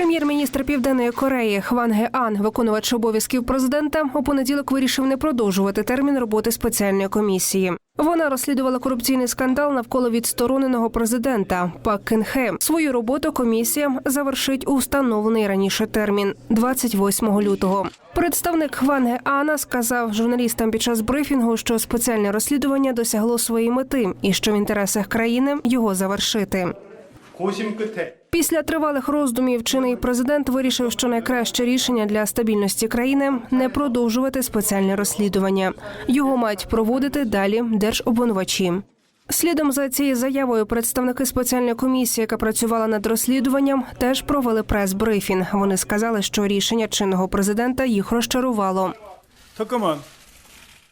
Прем'єр-міністр Південної Кореї Хван Ге Ан, виконувач обов'язків президента, у понеділок вирішив не продовжувати термін роботи спеціальної комісії. Вона розслідувала корупційний скандал навколо відстороненого президента Пак Кін-хе. Свою роботу комісія завершить у встановлений раніше термін 28 лютого. Представник Хван Ге Ана сказав журналістам під час брифінгу, що спеціальне розслідування досягло своєї мети і що в інтересах країни його завершити. 고심 끝에 Після тривалих роздумів чинний президент вирішив, що найкраще рішення для стабільності країни не продовжувати спеціальне розслідування. Його мають проводити далі держобвинувачі. Слідом за цією заявою представники спеціальної комісії, яка працювала над розслідуванням, теж провели прес-брифінг. Вони сказали, що рішення чинного президента їх розчарувало. 특검은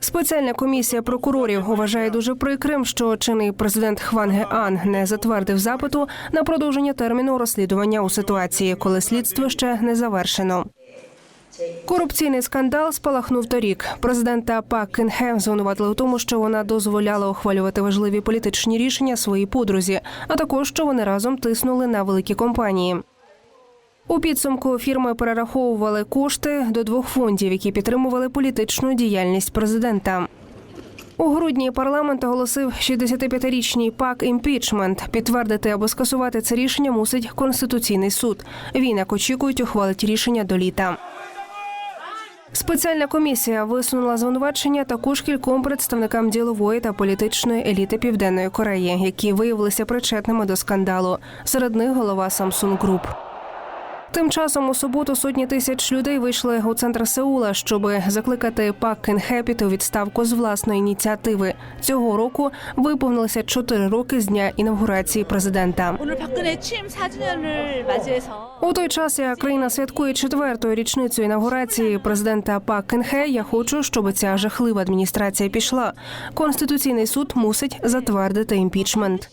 Спеціальна комісія прокурорів вважає дуже прикрим, що чинний президент Хван Ге Ан не затвердив запиту на продовження терміну розслідування у ситуації, коли слідство ще не завершено. Корупційний скандал спалахнув торік. Президента Пак Кін-хе звинуватили у тому, що вона дозволяла ухвалювати важливі політичні рішення своїй подрузі, а також що вони разом тиснули на великі компанії. У підсумку фірми перераховували кошти до двох фондів, які підтримували політичну діяльність президента. У грудні парламент оголосив 65-річний пак імпічмент. Підтвердити або скасувати це рішення мусить конституційний суд. Він, як очікують, ухвалить рішення до літа. Спеціальна комісія висунула звинувачення також кільком представникам ділової та політичної еліти Південної Кореї, які виявилися причетними до скандалу. Серед них голова Samsung Group. Тим часом у суботу сотні тисяч людей вийшли у центр Сеула, щоб закликати пак Кенхепіт у відставку з власної ініціативи. Цього року виповнилися чотири роки з дня інавгурації президента. У той час як країна святкує четверту річницю інавгурації президента Пак Кенхе. Я хочу, щоб ця жахлива адміністрація пішла. Конституційний суд мусить затвердити імпічмент.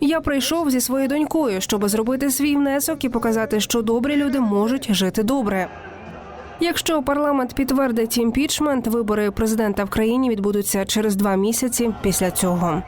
Я прийшов зі своєю донькою, щоб зробити свій внесок і показати, що добрі люди можуть жити добре. Якщо парламент підтвердить імпічмент, вибори президента в країні відбудуться через два місяці після цього.